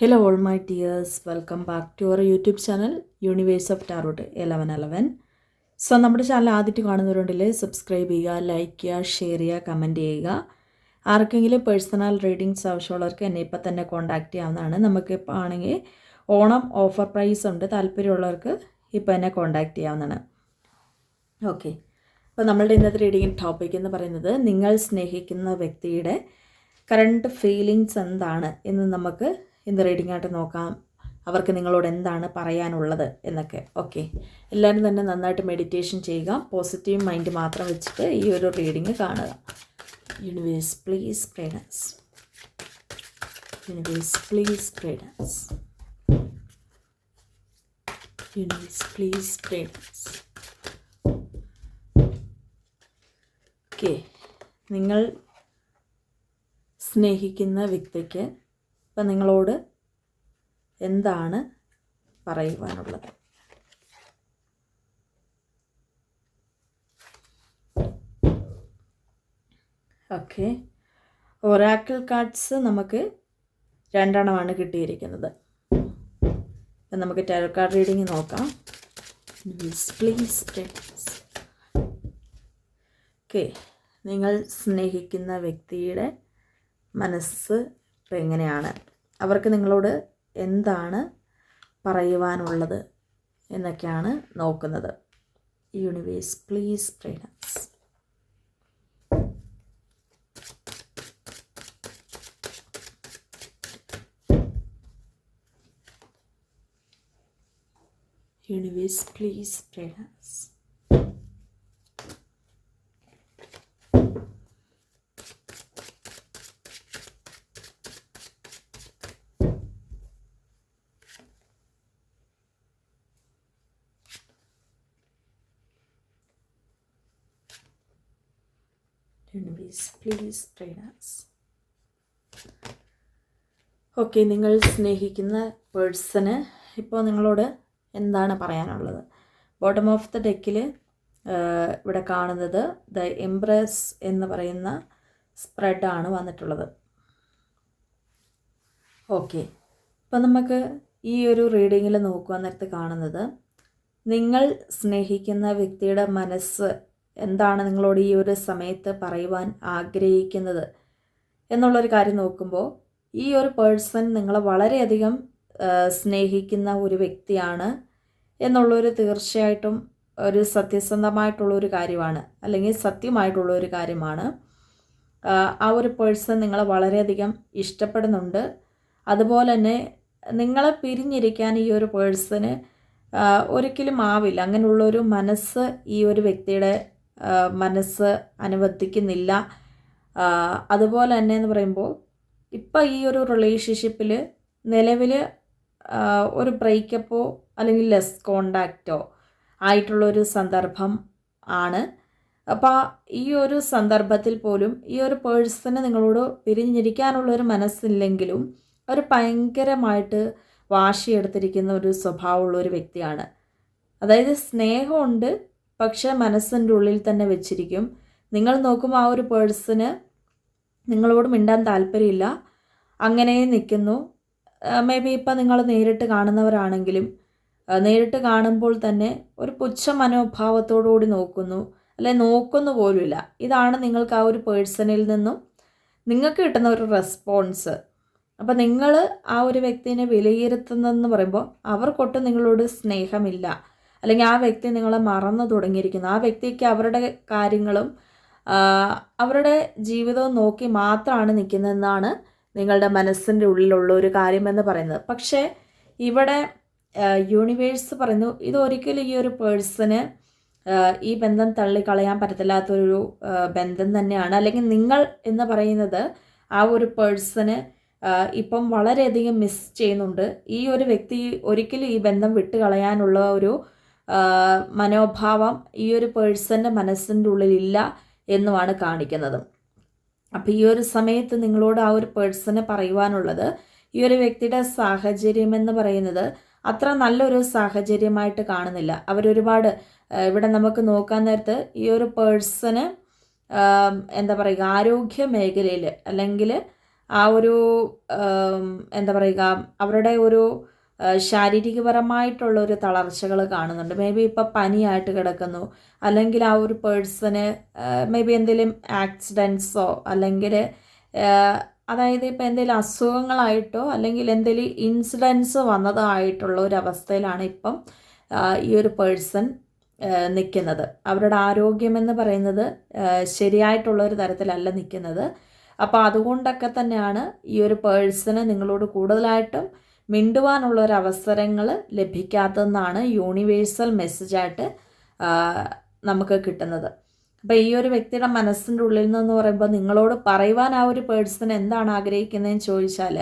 Hello, all my dears. Welcome back to our YouTube channel, Universe of Tarot 1111. So നമ്മുടെ channel ആദ്യമായിട്ട് കാണുന്നവരുണ്ടെങ്കിൽ subscribe ചെയ്യുക like ചെയ്യുക share ചെയ്യുക കമന്റ് ചെയ്യുക. ആർക്കെങ്കിലും പേഴ്സണൽ റീഡിങ്സ് ആവശ്യമുള്ളവർക്ക് എന്നെ ഇപ്പം തന്നെ കോൺടാക്റ്റ് ചെയ്യാവുന്നതാണ്. നമുക്ക് നമുക്കിപ്പോൾ ആണെങ്കിൽ ഓണം ഓഫർ പ്രൈസ് ഉണ്ട്. താല്പര്യമുള്ളവർക്ക് ഇപ്പം എന്നെ കോൺടാക്റ്റ് ചെയ്യാവുന്നതാണ്. ഓക്കെ അപ്പോൾ നമ്മളുടെ ഇന്നത്തെ റീഡിംഗ് ടോപ്പിക് എന്ന് പറയുന്നത് നിങ്ങൾ സ്നേഹിക്കുന്ന വ്യക്തിയുടെ കറണ്ട് ഫീലിങ്സ് എന്താണ് എന്ന് നമുക്ക് ഇന്ന് റീഡിംഗ് ആയിട്ട് നോക്കാം. അവർക്ക് നിങ്ങളോട് എന്താണ് പറയാനുള്ളത് എന്നൊക്കെ. ഓക്കെ. എല്ലാവരും തന്നെ നന്നായിട്ട് മെഡിറ്റേഷൻ ചെയ്യുക. പോസിറ്റീവ് മൈൻഡ് മാത്രം വെച്ചിട്ട് ഈ ഒരു റീഡിങ് കാണുക. Universe please guidance universe please guidance universe please guidance okay നിങ്ങൾ സ്നേഹിക്കുന്ന വ്യക്തിക്ക് ഇപ്പം നിങ്ങളോട് എന്താണ് പറയുവാനുള്ളത്? ഓക്കെ. ഒറാക്കിൾ കാർഡ്സ് നമുക്ക് രണ്ടെണ്ണമാണ് കിട്ടിയിരിക്കുന്നത്. അപ്പം നമുക്ക് ടാരോ കാർഡ് റീഡിങ് നോക്കാം. Please okay. നിങ്ങൾ സ്നേഹിക്കുന്ന വ്യക്തിയുടെ മനസ്സ് ഇപ്പം എങ്ങനെയാണ്? അവർക്ക് നിങ്ങളോട് എന്താണ് പറയുവാനുള്ളത് എന്നൊക്കെയാണ് നോക്കുന്നത്. Universe please guidance universe please guidance Universe, please trainers. Okay നിങ്ങൾ സ്നേഹിക്കുന്ന പേഴ്സണ് ഇപ്പോൾ നിങ്ങളോട് എന്താണ് പറയാനുള്ളത്? ബോട്ടം ഓഫ് ദ ഡെക്കിൽ ഇവിടെ കാണുന്നത് ദ എംപ്രസ് എന്ന് പറയുന്ന സ്പ്രെഡാണ് വന്നിട്ടുള്ളത്. ഓക്കെ ഇപ്പം നമുക്ക് ഈ ഒരു റീഡിങ്ങിൽ നോക്കുക നേരത്ത് കാണുന്നത്. നിങ്ങൾ സ്നേഹിക്കുന്ന വ്യക്തിയുടെ മനസ്സ് എന്താണ് നിങ്ങളോട് ഈ ഒരു സമയത്ത് പറയുവാൻ ആഗ്രഹിക്കുന്നത്? എന്നുള്ളൊരു കാര്യം നോക്കുമ്പോൾ ഈ ഒരു പേഴ്സൺ നിങ്ങളെ വളരെയധികം സ്നേഹിക്കുന്ന ഒരു വ്യക്തിയാണ് എന്നുള്ളൊരു തീർച്ചയായിട്ടും ഒരു സത്യസന്ധമായിട്ടുള്ള ഒരു കാര്യമാണ്. അല്ലെങ്കിൽ സത്യമായിട്ടുള്ള ഒരു കാര്യമാണ്. ആ ഒരു പേഴ്സൺ നിങ്ങളെ വളരെയധികം ഇഷ്ടപ്പെടുന്നുണ്ട്. അതുപോലെ തന്നെ നിങ്ങളെ പിരിഞ്ഞിരിക്കാൻ ഈ ഒരു പേഴ്സന് ഒരിക്കലും ആവില്ല. അങ്ങനെയുള്ളൊരു മനസ്സ് ഈ ഒരു വ്യക്തിയുടെ മനസ്സ് അനുവദിക്കുന്നില്ല അതുപോലെ തന്നെ എന്ന് പറയുമ്പോൾ ഇപ്പം ഈ ഒരു റിലേഷൻഷിപ്പിൽ നിലവിൽ ഒരു ബ്രേക്കപ്പോ അല്ലെങ്കിൽ ലെസ് കോണ്ടാക്റ്റോ ആയിട്ടുള്ളൊരു സന്ദർഭം ആണ്. അപ്പോൾ ഈ ഒരു സന്ദർഭത്തിൽ പോലും ഈ ഒരു പേഴ്സണ് നിങ്ങളോട് പിരിഞ്ഞിരിക്കാനുള്ളൊരു മനസ്സില്ലെങ്കിലും ഒരു ഭയങ്കരമായിട്ട് വാശിയെടുത്തിരിക്കുന്ന ഒരു സ്വഭാവമുള്ള ഒരു വ്യക്തിയാണ്. അതായത് സ്നേഹമുണ്ട് പക്ഷേ മനസ്സിന്റെ ഉള്ളിൽ തന്നെ വെച്ചിരിക്കും. നിങ്ങൾ നോക്കും ആ ഒരു പേഴ്സണ് നിങ്ങളോട് മിണ്ടാൻ താല്പര്യമില്ല. അങ്ങനെ നിൽക്കുന്നു. മേ ബി ഇപ്പം നിങ്ങൾ നേരിട്ട് കാണുന്നവരാണെങ്കിലും നേരിട്ട് കാണുമ്പോൾ തന്നെ ഒരു പുച്ഛ മനോഭാവത്തോടുകൂടി നോക്കുന്നു. അല്ലെ നോക്കുന്നു പോലുമില്ല. ഇതാണ് നിങ്ങൾക്ക് ആ ഒരു പേഴ്സണിൽ നിന്നും നിങ്ങൾക്ക് കിട്ടുന്ന ഒരു റെസ്പോൺസ്. അപ്പോൾ നിങ്ങൾ ആ ഒരു വ്യക്തിനെ വിലയിരുത്തുന്നതെന്ന് പറയുമ്പോൾ അവർക്കൊട്ടും നിങ്ങളോട് സ്നേഹമില്ല. അല്ലെങ്കിൽ ആ വ്യക്തി നിങ്ങളെ മറന്നു തുടങ്ങിയിരിക്കുന്നു. ആ വ്യക്തിക്ക് അവരുടെ കാര്യങ്ങളും അവരുടെ ജീവിതവും നോക്കി മാത്രമാണ് നിൽക്കുന്നതെന്നാണ് നിങ്ങളുടെ മനസ്സിന്റെ ഉള്ളിലുള്ള ഒരു കാര്യമെന്ന് പറയുന്നത്. പക്ഷേ ഇവിടെ യൂണിവേഴ്സ് പറയുന്നു ഇതൊരിക്കലും ഈ ഒരു പേഴ്സന് ഈ ബന്ധം തള്ളിക്കളയാൻ പറ്റത്തില്ലാത്തൊരു ബന്ധം തന്നെയാണ്. അല്ലെങ്കിൽ നിങ്ങൾ എന്ന് പറയുന്നത് ആ ഒരു പേഴ്സന് ഇപ്പം വളരെയധികം മിസ് ചെയ്യുന്നുണ്ട്. ഈ ഒരു വ്യക്തി ഒരിക്കലും ഈ ബന്ധം വിട്ടുകളയാനുള്ള ഒരു മനോഭാവം ഈ ഒരു പേഴ്സന്റെ മനസ്സിന്റെ ഉള്ളിലില്ല എന്നുമാണ് കാണിക്കുന്നത്. അപ്പോൾ ഈ ഒരു സമയത്ത് നിങ്ങളോട് ആ ഒരു പേഴ്സണെ പറയുവാനുള്ളത് ഈ ഒരു വ്യക്തിയുടെ സാഹചര്യം എന്ന് പറയുന്നത് അത്ര നല്ലൊരു സാഹചര്യമായിട്ട് കാണുന്നില്ല. അവരൊരുപാട് ഇവിടെ നമുക്ക് നോക്കാൻ നേരത്ത് ഈ ഒരു പേഴ്സണ് എന്താ പറയുക ആരോഗ്യ മേഖലയിൽ അല്ലെങ്കിൽ ആ ഒരു എന്താ പറയുക അവരുടെ ഒരു ശാരീരികപരമായിട്ടുള്ള ഒരു തളർച്ചകൾ കാണുന്നുണ്ട്. മേ ബി ഇപ്പോൾ പനിയായിട്ട് കിടക്കുന്നു. അല്ലെങ്കിൽ ആ ഒരു പേഴ്സണ് മേ ബി എന്തെങ്കിലും ആക്സിഡൻസോ അല്ലെങ്കിൽ അതായത് ഇപ്പോൾ എന്തെങ്കിലും അസുഖങ്ങളായിട്ടോ അല്ലെങ്കിൽ എന്തെങ്കിലും ഇൻസിഡൻസ് വന്നതായിട്ടുള്ള ഒരു അവസ്ഥയിലാണ് ഇപ്പം ഈ ഒരു പേഴ്സൺ നിൽക്കുന്നത്. അവരുടെ ആരോഗ്യമെന്ന് പറയുന്നത് ശരിയായിട്ടുള്ള ഒരു തരത്തിലല്ല നിൽക്കുന്നത്. അപ്പോൾ അതുകൊണ്ടൊക്കെ തന്നെയാണ് ഈ ഒരു പേഴ്സണ് നിങ്ങളോട് കൂടുതലായിട്ടും മിണ്ടുവാനുള്ള ഒരു അവസരങ്ങൾ ലഭിക്കാത്തതെന്നാണ് യൂണിവേഴ്സൽ മെസ്സേജായിട്ട് നമുക്ക് കിട്ടുന്നത്. അപ്പോൾ ഈ ഒരു വ്യക്തിയുടെ മനസ്സിന്റെ ഉള്ളിൽ നിന്നെന്ന് പറയുമ്പോൾ നിങ്ങളോട് പറയുവാൻ ആ ഒരു പേഴ്സൺ എന്താണ് ആഗ്രഹിക്കുന്നതെന്ന് ചോദിച്ചാൽ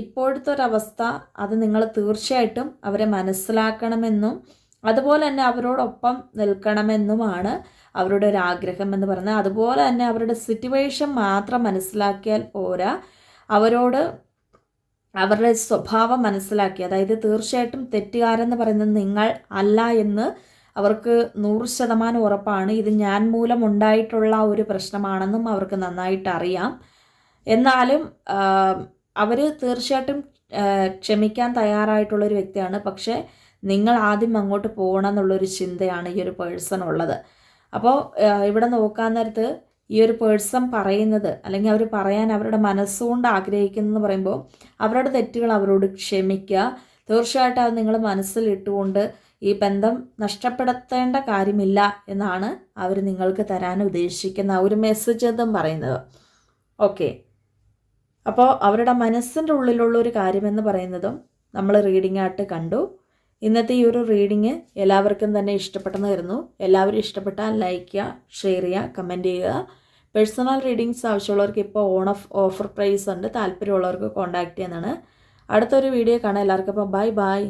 ഇപ്പോഴത്തെ ഒരവസ്ഥ അത് നിങ്ങൾ തീർച്ചയായിട്ടും അവരെ മനസ്സിലാക്കണമെന്നും അതുപോലെ തന്നെ അവരോടൊപ്പം നിൽക്കണമെന്നുമാണ് അവരുടെ ഒരു ആഗ്രഹം എന്ന് പറയുന്നത്. അതുപോലെ തന്നെ അവരുടെ സിറ്റുവേഷൻ മാത്രം മനസ്സിലാക്കിയാൽ പോരാ. അവരോട് അവരുടെ സ്വഭാവം മനസ്സിലാക്കി. അതായത് തീർച്ചയായിട്ടും തെറ്റുകാരെന്ന് പറയുന്നത് നിങ്ങൾ അല്ല എന്ന് അവർക്ക് നൂറ് ശതമാനം ഉറപ്പാണ്. ഇത് ഞാൻ മൂലം ഉണ്ടായിട്ടുള്ള ഒരു പ്രശ്നമാണെന്നും അവർക്ക് നന്നായിട്ട് അറിയാം. എന്നാലും അവർ തീർച്ചയായിട്ടും ക്ഷമിക്കാൻ തയ്യാറായിട്ടുള്ള ഒരു വ്യക്തിയാണ്. പക്ഷേ നിങ്ങൾ ആദ്യം അങ്ങോട്ട് പോകണം എന്നുള്ളൊരു ചിന്തയാണ് ഈ ഒരു പേഴ്സൺ ഉള്ളത് അപ്പോൾ ഇവിടെ നോക്കാൻ നേരത്ത് ഈ ഒരു പേഴ്സൺ പറയുന്നത് അല്ലെങ്കിൽ അവർ പറയാൻ അവരുടെ മനസ്സുകൊണ്ട് ആഗ്രഹിക്കുന്നതെന്ന് പറയുമ്പോൾ അവരുടെ തെറ്റുകൾ അവരോട് ക്ഷമിക്കുക. തീർച്ചയായിട്ടും അത് നിങ്ങൾ മനസ്സിലിട്ടുകൊണ്ട് ഈ ബന്ധം നഷ്ടപ്പെടുത്തേണ്ട കാര്യമില്ല എന്നാണ് അവർ നിങ്ങൾക്ക് തരാൻ ഉദ്ദേശിക്കുന്ന ഒരു മെസ്സേജ് എന്നും പറയുന്നത്. ഓക്കെ അപ്പോൾ അവരുടെ മനസ്സിന്റെ ഉള്ളിലുള്ള ഒരു കാര്യമെന്ന് പറയുന്നതും നമ്മൾ റീഡിംഗ് ആയിട്ട് കണ്ടു. ഇന്നത്തെ ഈ ഒരു റീഡിങ് എല്ലാവർക്കും തന്നെ ഇഷ്ടപ്പെട്ടെന്ന് വരുന്നു എല്ലാവരും ഇഷ്ടപ്പെട്ടാൽ ലൈക്ക് ചെയ്യുക ഷെയർ ചെയ്യുക കമന്റ് ചെയ്യുക. പേഴ്സണൽ റീഡിങ്സ് ആവശ്യമുള്ളവർക്ക് ഇപ്പോൾ ഓൺ ഓഫ് ഓഫർ പ്രൈസ് ഉണ്ട്. താല്പര്യമുള്ളവർക്ക് കോൺടാക്റ്റ് ചെയ്യുന്നതാണ്. അടുത്തൊരു വീഡിയോ കാണാം. എല്ലാവർക്കും അപ്പോൾ ബൈ ബൈ